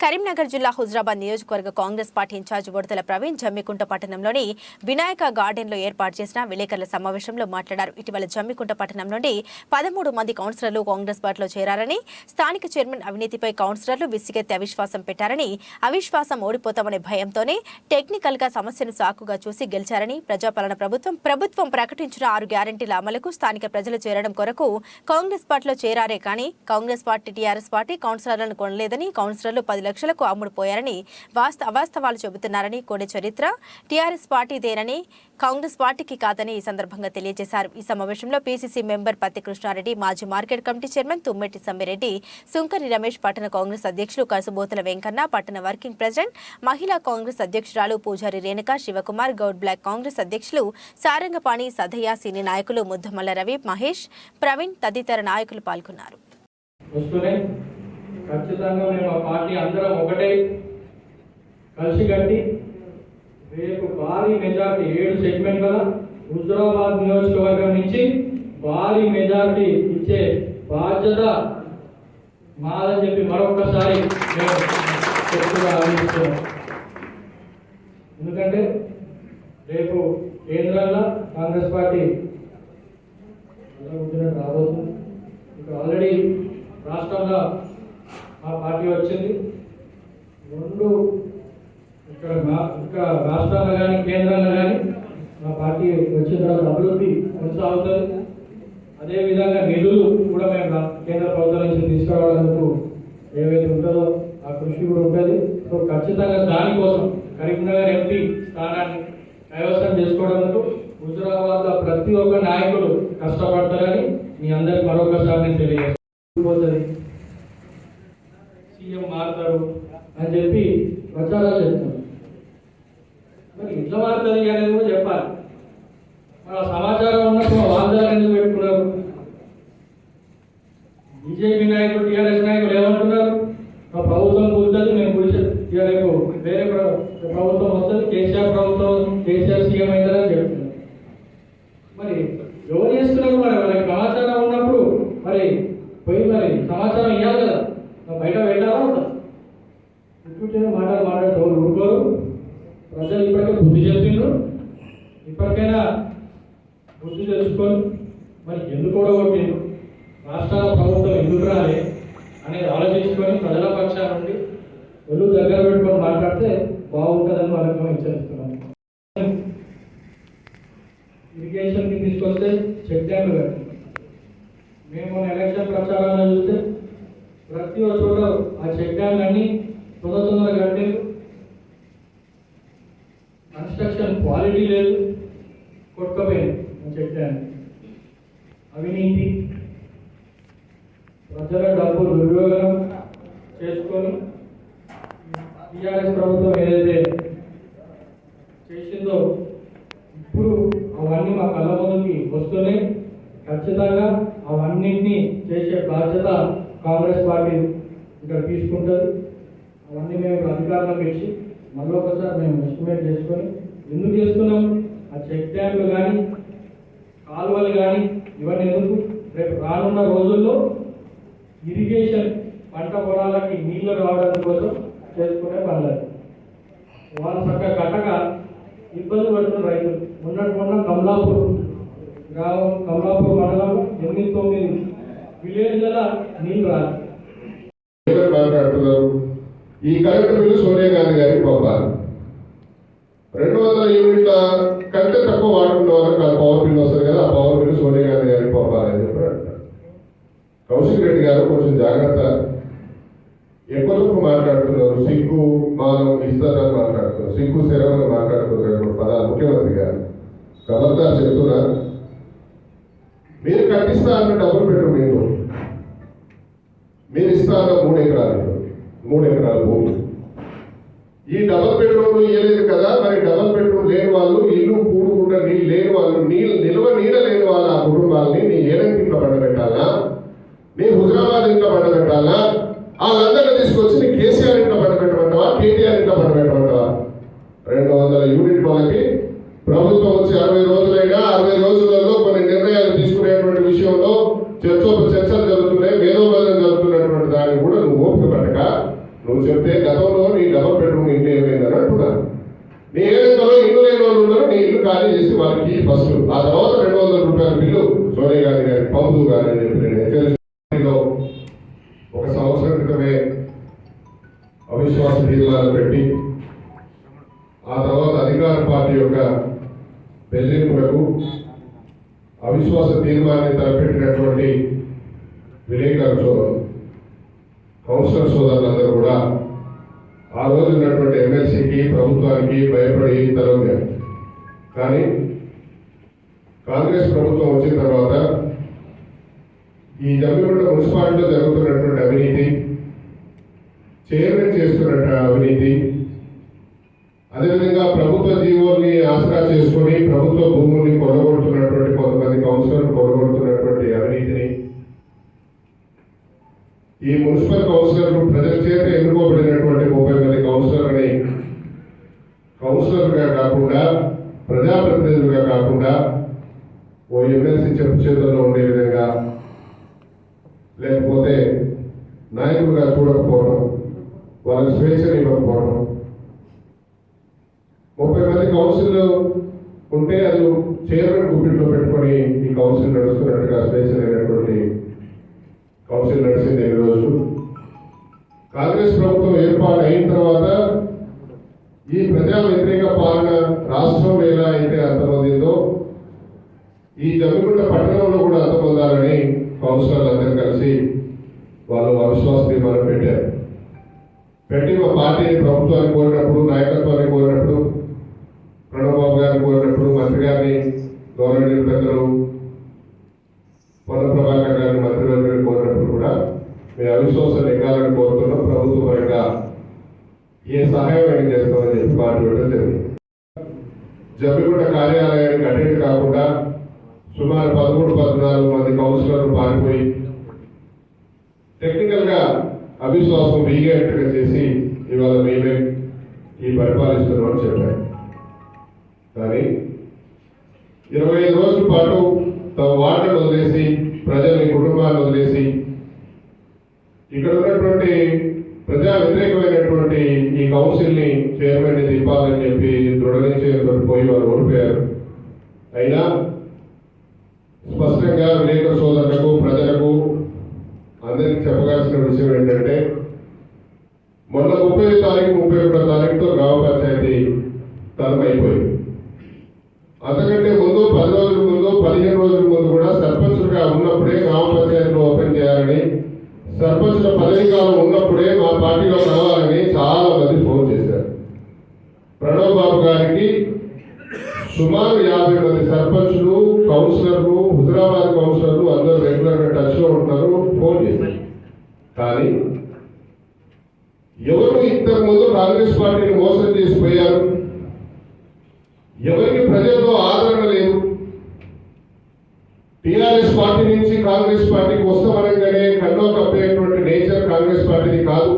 కరీంనగర్ జిల్లా హుజరాబాద్ నియోజకవర్గ Congress party incharge Budathala Praveen Jammikunta పట్టణంలోని వినాయక గార్డెన్లో ఏర్పాటు చేసిన విలేకరుల సమావేశంలో మాట్లాడారు. ఇటీవల జమ్మికుంట పట్టణం నుండి పదమూడు మంది కౌన్సిలర్లు కాంగ్రెస్ పార్టీలో చేరారని స్థానిక చైర్మన్ అవినీతిపై కౌన్సిలర్లు విసిగెత్తి అవిశ్వాసం పెట్టారని అవిశ్వాసం ఓడిపోతామనే భయంతోనే టెక్నికల్గా సమస్యను సాకుగా చూసి గెలిచారని ప్రజాపాలన ప్రభుత్వం ప్రభుత్వం ప్రకటించిన ఆరు గ్యారంటీల అమలుకు స్థానిక ప్రజలు చేరడం కొరకు కాంగ్రెస్ పార్టీలో చేరారే కానీ కాంగ్రెస్ పార్టీ టీఆర్ఎస్ పార్టీ కౌన్సిలర్లను కొనలేదని కౌన్సిలర్లు పది లక్షలకు అమ్ముడుపోయారని వాస్త అవాస్తవాలు చెబుతున్నారని కోడి చరిత్ర టీఆర్ఎస్ పార్టీదేనని కాంగ్రెస్ పార్టీకి కాదని ఈ సందర్భంగా తెలియజేశారు. ఈ సమావేశంలో పీసీసీ మెంబర్ పత్తి కృష్ణారెడ్డి మాజీ market committee chairman Tummetti Sammi Reddy Sunkari Ramesh పట్టణ కాంగ్రెస్ అధ్యక్షులు కసుబోతుల వెంకన్న పట్టణ వర్కింగ్ ప్రెసిడెంట్ మహిళా కాంగ్రెస్ అధ్యక్షురాలు పూజారి రేణుక శివకుమార్ గౌడ్ బ్లాక్ కాంగ్రెస్ అధ్యక్షులు సారంగపాణి సదయ్య సినీ నాయకులు ముద్దమల్ల రవి మహేష్ ప్రవీణ్ తదితర నాయకులు పాల్గొన్నారు. ఖచ్చితంగా మేము ఆ పార్టీ అందరం ఒకటే కలిసికట్టి రేపు భారీ మెజార్టీ ఏడు సెగ్మెంట్ కదా హుజరాబాద్ నియోజకవర్గం నుంచి భారీ మెజార్టీ ఇచ్చే బాధ్యత మాదని చెప్పి మరొకసారి మేము చెప్తుగా ఆలోచిస్తున్నాం. ఎందుకంటే రేపు కేంద్రంలో కాంగ్రెస్ పార్టీ రాబోతుంది. ఇక్కడ ఆల్రెడీ రాష్ట్రంలో ఆ పార్టీ వచ్చింది. రెండు ఇక్కడ రా- ఇక్కడ రాష్ట్రాల్లో కానీ కేంద్రంలో కానీ మా పార్టీ వచ్చిన తర్వాత అభివృద్ధి కొనసాగుతుంది. అదేవిధంగా నిధులు కూడా మేము కేంద్ర ప్రభుత్వం నుంచి తీసుకురావడానికి ఏవైతే ఉంటుందో ఆ కృషి కూడా ఉంటుంది. సో ఖచ్చితంగా దానికోసం కరీంనగర్ ఎంపీ స్థానాన్ని కైవసం చేసుకోవడానికి హుజురాబాద్లో ప్రతి ఒక్క నాయకుడు కష్టపడతారని మీ అందరికి మరొకసారి తెలియజేస్తాను సీఎం మారుతారు అని చెప్పి ప్రచారాలు చెప్తున్నారు మరి ఇట్లా మారుతుంది అనేది కూడా చెప్పాలి. మన సమాచారం ఉన్నప్పుడు వాగ్దానం ఎందుకు పెట్టుకున్నారు బీజేపీ నాయకులు టీఆర్ఎస్ నాయకులు ఏమంటున్నారు మా ప్రభుత్వం కూర్చొని మేము కూర్చో ఇక రేపు వేరే ప్ర- ప్రభుత్వం వస్తుంది కేసీఆర్ ప్రభుత్వం కేసీఆర్ సీఎం అవుతారని చెప్తున్నారు మరి ఎవరు చేస్తున్నారు మరి వాళ్ళకి సమాచారం ఉన్నప్పుడు మరి పోయి మరి సమాచారం ఇవ్వాలి కదా మరి బయట పెట్టాలా వద్దా? కూర్చొని మాటలు మాట్లాడుతూ ఎవరు ఊరుకోరు ప్రజలు ఇప్పటికే బుద్ధి చెప్పిండ్రు ఇప్పటికైనా బుద్ధి తెలుసుకొని మరి ఎందుకు ఓడగొట్టిండ్రు రాష్ట్రాల ప్రభుత్వం ఎందుకు రాలే అనేది ఆలోచించుకొని ప్రజల పక్షాన నుండి ఒళ్ళు దగ్గర పెట్టుకొని మాట్లాడితే బాగుంటుందని వాళ్ళకి మేము హెచ్చరిస్తున్నాం ఇరిగేషన్కి తీసుకొస్తే చెక్ డ్యామ్లు కట్టి మేము మొన్న ఎలక్షన్ ప్రచారంలో చూస్తే ప్రతి ఒక్క చోట ఆ చెక్ డ్యామ్లు అన్ని తొందర తొందర కట్టారు. కన్స్ట్రక్షన్ క్వాలిటీ లేదు కొట్టుకపోయింది ఆ చెక్ డ్యామ్ అవినీతి ప్రజల డబ్బు దుర్యోగం చేసుకొని టీఆర్ఎస్ ప్రభుత్వం ఏదైతే చేసిందో ఇప్పుడు అవన్నీ మా కళ్ళ ముందుకి వస్తున్నాయి ఖచ్చితంగా అవన్నింటినీ చేసే బాధ్యత కాంగ్రెస్ పార్టీ ఇక్కడ తీసుకుంటుంది. అవన్నీ మేము అధికారంలోకి ఇచ్చి మరొకసారి ఒకసారి మేము ఎస్టిమేట్ చేసుకొని ఎందుకు చేస్తున్నాం? ఆ చెక్ డ్యామ్లు కానీ కాలువలు కానీ ఇవన్నీ ఎందుకు? రేపు రానున్న రోజుల్లో ఇరిగేషన్ పంట పొలాలకి నీళ్ళు రావడం కోసం చేసుకునే పనులు. వాళ్ళు చక్కగా కట్టక ఇబ్బంది పడుతున్న రైతులు. మొన్నటి మొన్న కమలాపూర్ గ్రామం కమలాపూర్ మండలం ఎనిమిది తొమ్మిది విలేజ్ల నీళ్ళు రాదు. మాట్లాడుతున్నారు ఈ కలెక్టర్లు సోనియా గాంధీ గారికి పంపాలి రెండు వందల యూనిట్ల కంటే తక్కువ వాడుకున్న వాళ్ళకి ఆ పవర్ బిల్ వస్తుంది కదా ఆ పవర్ బిల్ సోనియా గాంధీ గారికి పంపాలని చెప్పారు. కౌశిక్ రెడ్డి గారు కొంచెం జాగ్రత్త. ఎక్కువ తక్కువ మాట్లాడుతున్నారు. సిగ్గు మానం ఇస్తారని మాట్లాడుతున్నారు. సిగ్గు శరవని మాట్లాడుతున్నారు. రెండు పదాలు ముఖ్యమంత్రి గారు. ప్రవక్త చెప్తున్నారు మీరు కట్టిస్తా అన్న డబ్బులు పెట్టు మీరు మీరు అన్న మూడు ఎకరాలు మూడు ఎకరాలు భూమి. ఈ డబల్ బెడ్రూమ్ ఇవ్వలేదు కదా మరి డబల్ బెడ్రూమ్ లేని వాళ్ళు ఇల్లు కూడుకుంటే నీళ్ళు లేని వాళ్ళు నీళ్ళు నిల్వ నీడ లేని వాళ్ళ ఆ కుటుంబాలని నీ ఏడంటి ఇంట్లో పండబెట్టాలా? నీ హుజరాబాద్ ఇంట్లో పండబెట్టాలా? వాళ్ళందరినీ తీసుకొచ్చి నీ కేసీఆర్ ఇంట్లో పండబెట్టమంటావా కేటీఆర్ ఇంట్లో పండబెట్టమంటావా? రెండు వందల యూనిట్ వాళ్ళకి నువ్వు చెప్తే గతంలో నీ డబల్ బెడ్రూమ్ ఇంటి ఏమైందని అంటున్నాను నీ ఏరియాలో ఇల్లు లేని వాళ్ళు ఉన్నారు నీ ఇల్లు ఖాళీ చేసి వాళ్ళకి ఫస్ట్ ఆ తర్వాత రెండు వందల రూపాయల బిల్లు సోనియా గాంధీ గారి పంపు గారు అని చెప్పి నేను ఒక సంవత్సరం క్రితమే అవిశ్వాస తీర్మానం పెట్టి ఆ తర్వాత అధికార పార్టీ యొక్క బెదిరింపులకు అవిశ్వాస తీర్మానాన్ని తలపెట్టినటువంటి విలేకరు సోదరులు కౌన్సిలర్ సోదరులందరూ కూడా ఆ రోజు ఉన్నటువంటి ఎమ్మెల్సీకి ప్రభుత్వానికి భయపడి తలవగారు కానీ కాంగ్రెస్ ప్రభుత్వం వచ్చిన తర్వాత ఈ జమ్మిగుంట మున్సిపాలిటీలో జరుగుతున్నటువంటి అవినీతి చైర్మన్ చేస్తున్నట్టు అవినీతి అదేవిధంగా ప్రభుత్వ జీవోల్ని ఆసరా చేసుకొని ప్రభుత్వ భూముల్ని కొనగొడుతున్నటువంటి కొంతమంది కౌన్సిలర్లు కొనగొడుతున్నటువంటి ఈ మున్సిపల్ కౌన్సిలర్లు ప్రజల చేత ఎన్నుకోబడినటువంటి ముప్పై మంది కౌన్సిలర్ని కౌన్సిలర్గా కాకుండా ప్రజాప్రతినిధులుగా కాకుండా ఓ ఎమ్మెల్సీ చెప్పు చేతుల్లో ఉండే విధంగా లేకపోతే నాయకులుగా చూడకపోవడం వాళ్ళకి స్వేచ్ఛను ఇవ్వకపోవడం. ముప్పై మంది కౌన్సిల్ ఉంటే అది చైర్మన్ గుప్పిట్లో పెట్టుకొని ఈ కౌన్సిల్ నడుస్తున్నట్టుగా స్వేచ్ఛ మా ప్రభుత్వాన్ని కోరినప్పుడు నాయకత్వాన్ని కోరినప్పుడు ప్రణబాబు గారిని కోరినప్పుడు మంత్రి గారిని గవర్నమెంట్ పెద్దలు పొన్న ప్రభాకర్ గారిని మంత్రి కోరినప్పుడు కూడా మేము అవిశ్వాసం ఎక్కాలని కోరుతున్నాం ప్రభుత్వ పరంగా ఏ సహాయం ఏం చేస్తామని చెప్పి మాట్లాడడం జరిగింది. జబ్బిగుంట కార్యాలయానికి అటెండ్ కాకుండా సుమారు పదమూడు పద్నాలుగు మంది కౌన్సిలర్లు పారిపోయి టెక్నికల్గా అవిశ్వాసం వీగేట్టుగా చేసి ఇవాళ మేమే ఈ పరిపాలిస్తున్నామని చెప్పారు. కానీ ఇరవై ఐదు రోజుల పాటు తమ వార్డును వదిలేసి ప్రజల్ని కుటుంబాలను వదిలేసి ఇక్కడ ఉన్నటువంటి ప్రజా వ్యతిరేకమైనటువంటి ఈ కౌన్సిల్ని చైర్మన్ని చైర్మన్ దింపాలని చెప్పి దృఢనిశ్చయంతో పోయి వారు ఓడిపోయారు. అయినా స్పష్టంగా విలేకరు సోదరులకు ప్రజలకు అందరికి చెప్పగాల్సిన విషయం ఏంటంటే మొన్న ముప్పై తారీఖు ముప్పై ఒకటో తారీఖుతో గ్రామ పంచాయతీ అంతకంటే ముందు పది రోజుల ముందు పదిహేను రోజుల ముందు కూడా సర్పంచులుగా ఉన్నప్పుడే గ్రామ పంచాయతీలు ఓపెన్ చేయాలని సర్పంచుల పదవి కాలం ఉన్నప్పుడే మా పార్టీలో రావాలని చాలా మంది ఫోన్ చేశారు. ప్రణవ్ బాబు గారికి సుమారు యాభై మంది సర్పంచులు కౌన్సిలర్లు హుజరాబాద్ కౌన్సిలర్లు అందరూ రెగ్యులర్గా టచ్లో ఉంటున్నారు ఫోన్ చేశారు. కానీ ఎవరు ఇంతకు ముందు కాంగ్రెస్ పార్టీని మోసం చేసిపోయారు? ఎవరికి ప్రజల్లో ఆదరణ లేదు? టీఆర్ఎస్ పార్టీ నుంచి కాంగ్రెస్ పార్టీకి వస్తామనగానే కన్నో కప్పేటువంటి నేచర్ కాంగ్రెస్ పార్టీది కాదు.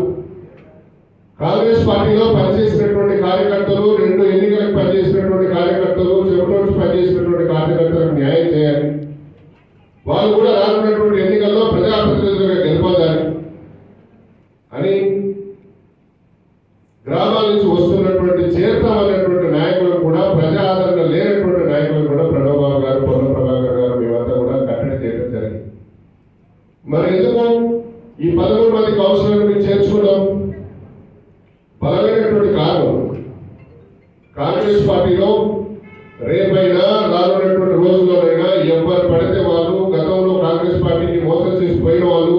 కాంగ్రెస్ పార్టీలో పనిచేసినటువంటి కార్యకర్తలు రెండు ఎన్నికలకు పనిచేసినటువంటి కార్యకర్తలు చెవిటోడ్స్ పనిచేసినటువంటి కార్యకర్తలకు న్యాయం చేయాలి వాళ్ళు కూడా రానున్నటువంటి ఎన్నికల్లో ప్రజాప్రతినిధులుగా గెలుపొందాలి అని గ్రామాల నుంచి వస్తున్నటువంటి చేరుతామన్నటువంటి నాయకులు కూడా ప్రజా ఆదరణ లేనటువంటి నాయకులు కూడా ప్రణవ్ బాబు గారు పొన్న ప్రభాకర్ గారు మేమంతా కూడా కట్టడి చేయడం జరిగింది. మరి ఎందుకు ఈ పదమూడు మంది కౌన్సిలర్ని చేర్చుకోవడం? బలమైనటువంటి కారణం. కాంగ్రెస్ పార్టీలో రేపైనా రానున్నటువంటి రోజుల్లోనైనా ఎవరు పడితే వాళ్ళు గతంలో కాంగ్రెస్ పార్టీని మోసం చేసి పోయిన వాళ్ళు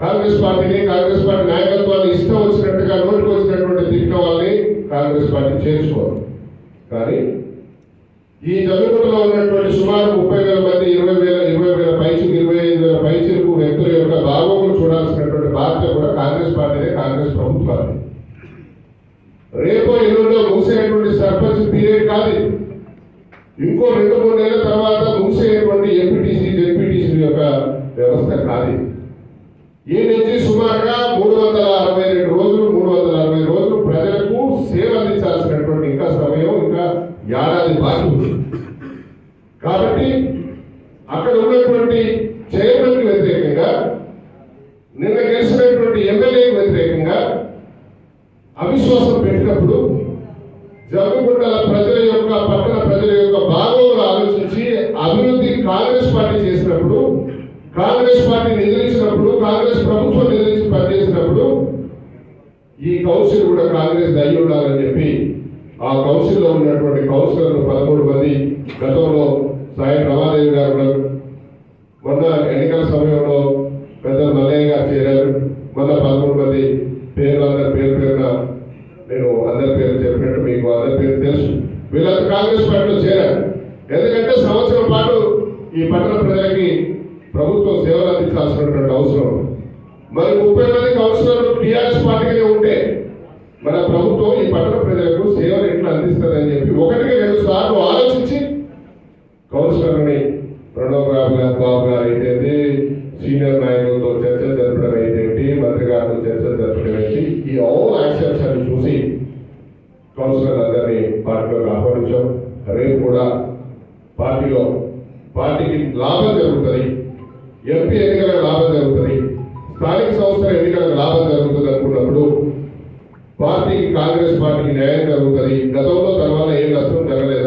కాంగ్రెస్ పార్టీని కాంగ్రెస్ పార్టీ నాయకత్వాన్ని ఇష్టం వచ్చినట్టుగా నోటికి వచ్చినటువంటి తిట్టిన వాళ్ళని కాంగ్రెస్ పార్టీ చేర్చుకోరు కానీ ఈ జమ్మిగుంటలో ఉన్నటువంటి సుమారు ముప్పై వేల మంది ఇరవై వేల ఇరవై వేల పైచుకు ఇరవై ఐదు వేల పైచులకు వ్యక్తుల యొక్క బాగోగులు చూడాల్సినటువంటి బాధ్యత కూడా కాంగ్రెస్ పార్టీనే కాంగ్రెస్ ప్రభుత్వాన్ని రేపో ఎల్లుండో ముగిసేటువంటి సర్పంచ్ పీరియడ్ కాదు. ఇంకో రెండు మూడు నెలల తర్వాత ముగిసేటువంటి ఎంపీటీసీ జెడ్పీటీసీ యొక్క వ్యవస్థ కాదు. ఈ నుంచి సుమారుగా మూడు వందల అరవై రెండు రోజులు మూడు వందల అరవై రోజులు ప్రజలకు సేవ అందించాల్సినటువంటి ఇంకా సమయం ఇంకా ఏడాది బాకీ ఉంది. కాబట్టి అక్కడ ఉన్నటువంటి చైర్మన్కి వ్యతిరేకంగా నిన్న గెలిచినటువంటి ఎమ్మెల్యేకి వ్యతిరేకంగా అవిశ్వాసం పెట్టినప్పుడు జమ్మిగుంటల ప్రజల యొక్క పట్టణ ప్రజల యొక్క బాగోగులు ఆలోచించి అభివృద్ధి కాంగ్రెస్ పార్టీ చేసినప్పుడు కాంగ్రెస్ పార్టీ నిధులించినప్పుడు కాంగ్రెస్ ప్రభుత్వం నిధులించి పనిచేసినప్పుడు ఈ కౌన్సిల్ కూడా కాంగ్రెస్ దయ ఉండాలని చెప్పి ఆ కౌన్సిల్లో ఉన్నటువంటి కౌన్సిలర్లు పదమూడు మంది గతంలో సాయి రమాదేవి గారు మొన్న ఎన్నికల సమయంలో పెద్ద మల్లయ్య గారు చేరారు. మొన్న పదమూడు మంది పేరు అందరి పేరు పేరున నేను అందరి పేరు చెప్పినట్టు మీకు అందరి పేరు తెలుసు. వీళ్ళంతా కాంగ్రెస్ పార్టీలో చేరారు. ఎందుకంటే సంవత్సరం పాటు ఈ పట్టణ ప్రజలకి ప్రభుత్వం సేవలు అందించాల్సినటువంటి టీఆర్ఎస్ పార్టీగానే ఉంటే మన ప్రభుత్వం ఈ పట్టణ ప్రజలకు సేవలు ఎట్లా అందిస్తుందని చెప్పి ఒకటికి రెండు సార్లు ఆలోచించి కౌన్సిలర్ని ప్రణవ్ బాబు గారు బాబు గారు అయితే సీనియర్ నాయకులతో చర్చ జరపడం అయితే మంత్రి గారితో చర్చ జరపడం అయితే ఈ ఆల్ యాక్షన్స్ అని చూసి కౌన్సిలర్ అందరినీ పార్టీలోకి ఆహ్వానించాం. రేపు కూడా పార్టీలో పార్టీకి లాభం జరుగుతుంది. ఎంపీ ఎన్నికల లాభం జరుగుతుంది. స్థానిక సంస్థల ఎన్నికలకు లాభం జరుగుతుంది అనుకున్నప్పుడు పార్టీకి కాంగ్రెస్ పార్టీకి న్యాయం జరుగుతుంది. గతంలో తర్వాత ఏం నష్టం జరగలేదు.